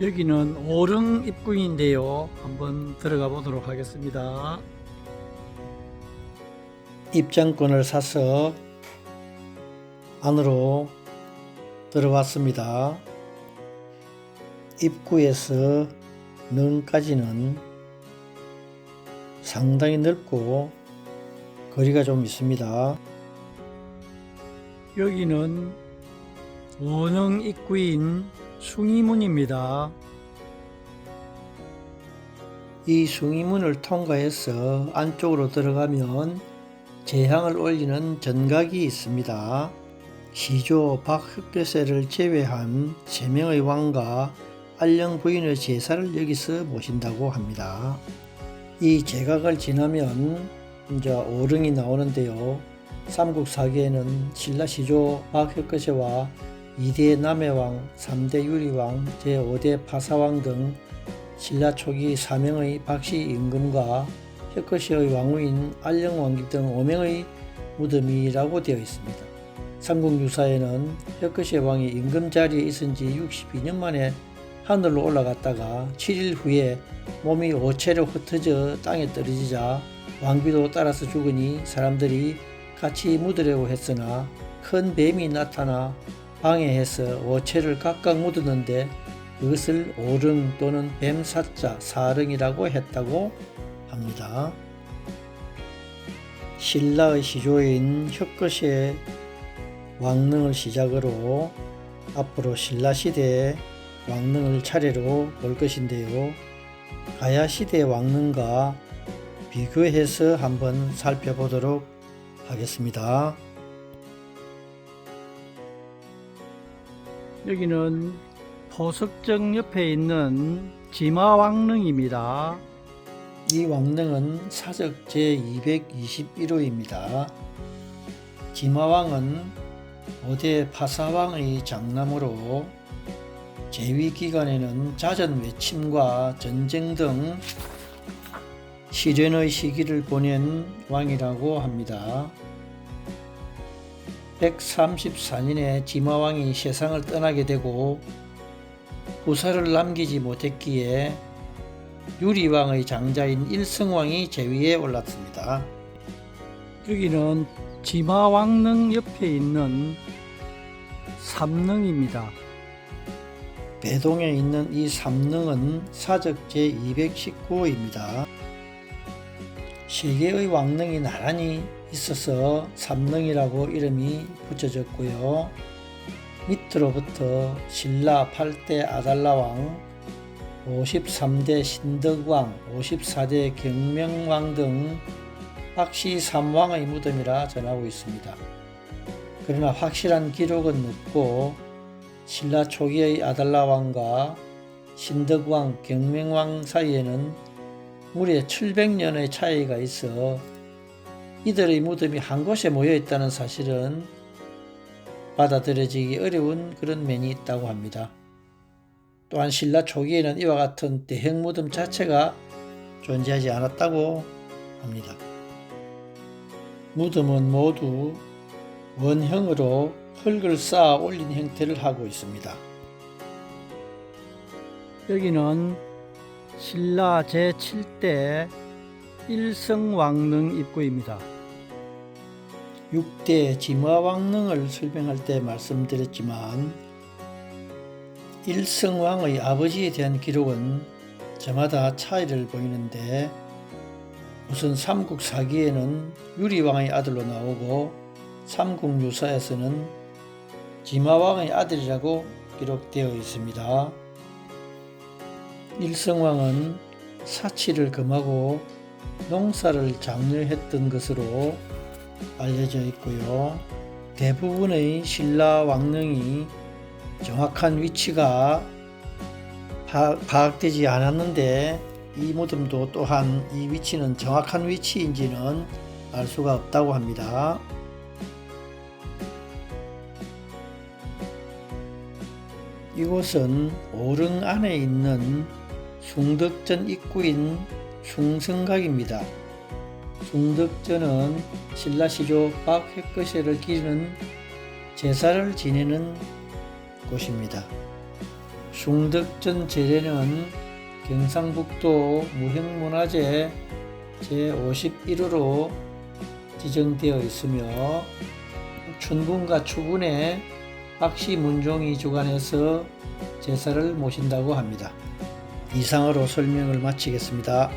여기는 오릉 입구인데요. 한번 들어가 보도록 하겠습니다. 입장권을 사서 안으로 들어왔습니다. 입구에서 능까지는 상당히 넓고 거리가 좀 있습니다. 여기는 원흥 입구인 숭이문입니다. 이 숭이문을 통과해서 안쪽으로 들어가면 재향을 올리는 전각이 있습니다. 시조 박흑교세를 제외한 세 명의 왕과 안령 부인의 제사를 여기서 모신다고 합니다. 이 제각을 지나면 이제 오릉이 나오는데요. 삼국사기에는 신라 시조 박혁거세와 2대 남해왕, 3대 유리왕, 제5대 파사왕 등 신라 초기 사명의 박씨 임금과 혁거시의 왕후인 안령왕기 등 5명의 무덤이라고 되어 있습니다. 삼국유사에는 혁거시 왕이 임금 자리에 있은 지 62년 만에 하늘로 올라갔다가 7일 후에 몸이 오체로 흩어져 땅에 떨어지자 왕비도 따라서 죽으니 사람들이 같이 묻으려고 했으나 큰 뱀이 나타나 방해해서 오체를 각각 묻었는데 그것을 오릉 또는 뱀사자 사릉이라고 했다고 합니다. 신라의 시조인 혁거시의 왕릉을 시작으로 앞으로 신라 시대의 왕릉을 차례로 볼 것인데요. 가야 시대 왕릉과 비교해서 한번 살펴보도록 하겠습니다. 여기는 포석정 옆에 있는 지마왕릉입니다. 이 왕릉은 사적 제221호입니다. 지마왕은 5대 파사왕의 장남으로 재위 기간에는 자전 외침과 전쟁 등 시련의 시기를 보낸 왕이라고 합니다. 134년에 지마왕이 세상을 떠나게 되고 후사를 남기지 못했기에 유리왕의 장자인 일성왕이 제위에 올랐습니다. 여기는 지마왕릉 옆에 있는 삼릉입니다. 배동에 있는 이 삼릉은 사적 제219호입니다. 세 개의 왕릉이 나란히 있어서 삼릉이라고 이름이 붙여졌고요. 밑으로부터 신라 8대 아달라왕, 53대 신덕왕, 54대 경명왕 등 박씨 3왕의 무덤이라 전하고 있습니다. 그러나 확실한 기록은 없고 신라 초기의 아달라왕과 신덕왕, 경명왕 사이에는 무려 700년의 차이가 있어 이들의 무덤이 한 곳에 모여 있다는 사실은 받아들여지기 어려운 그런 면이 있다고 합니다. 또한 신라 초기에는 이와 같은 대형 무덤 자체가 존재하지 않았다고 합니다. 무덤은 모두 원형으로 흙을 쌓아 올린 형태를 하고 있습니다. 여기는 신라 제7대 일성왕릉 입구입니다. 6대 지마왕릉을 설명할 때 말씀드렸지만 일성왕의 아버지에 대한 기록은 저마다 차이를 보이는데 우선 삼국사기에는 유리왕의 아들로 나오고 삼국유사에서는 지마왕의 아들이라고 기록되어 있습니다. 일성왕은 사치를 금하고 농사를 장려했던 것으로 알려져 있고요. 대부분의 신라 왕릉이 정확한 위치가 파, 파악되지 않았는데 이 무덤도 또한 이 위치는 정확한 위치인지는 알 수가 없다고 합니다. 이곳은 오릉 안에 있는 숭덕전 입구인 숭성각입니다. 숭덕전은 신라시조 박혁거세를 기리는 제사를 지내는 곳입니다. 중덕전 제례는 경상북도 무형문화재 제51호로 지정되어 있으며 춘군과 추군의 박씨 문종이 주관해서 제사를 모신다고 합니다. 이상으로 설명을 마치겠습니다.